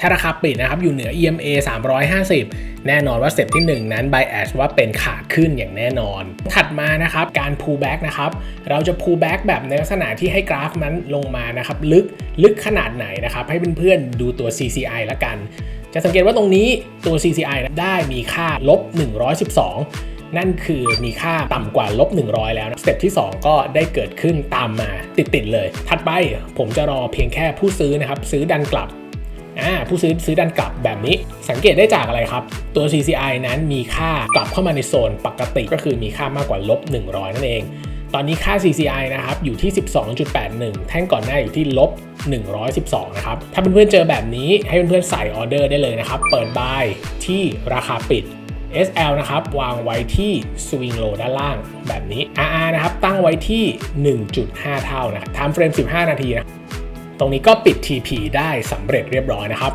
ถ้าราคาปิดนะครับอยู่เหนือ EMA 350 แน่นอนว่าสเต็ปที่ 1 นั้น bias ว่าเป็นขาขึ้นอย่างแน่นอน ถัดมานะครับการ pull back นะครับเราจะ pull back แบบในลักษณะที่ให้กราฟนั้นลงมานะครับลึกลึกขนาดไหนนะครับให้เพื่อนๆดูตัว CCI ละกัน จะสังเกตว่าตรงนี้ตัว CCI ได้มีค่าลบ 112นั่นคือมีค่าต่ำกว่าลบ 100 แล้วนะสเต็ปที่ 2 ก็ได้เกิดขึ้นตามมาติด ๆ เลย ถัดไปผมจะรอเพียงแค่ผู้ซื้อนะครับ ซื้อดันกลับ อ่าผู้ซื้อซื้อดันกลับแบบนี้ สังเกตได้จากอะไรครับ ตัว CCI นั้นมีค่ากลับเข้ามาในโซนปกติก็คือมีค่ามากกว่าลบ100 นั่นเอง ตอนนี้ค่า CCI นะครับอยู่ที่ 12.81 แท่งก่อนหน้าอยู่ที่ลบ112 นะครับ ถ้าเพื่อนๆเจอแบบนี้ให้เพื่อนๆใส่ออเดอร์ได้เลยนะครับ เปิดบายที่ราคาปิด SL นะครับ วางไว้ที่ Swing Low ด้านล่างแบบนี้ RR นะครับ ตั้งไว้ที่ 1.5 เท่านะครับ Time Frame 15 นาทีนะ ตรงนี้ก็ปิด TP ได้สำเร็จเรียบร้อยนะครับ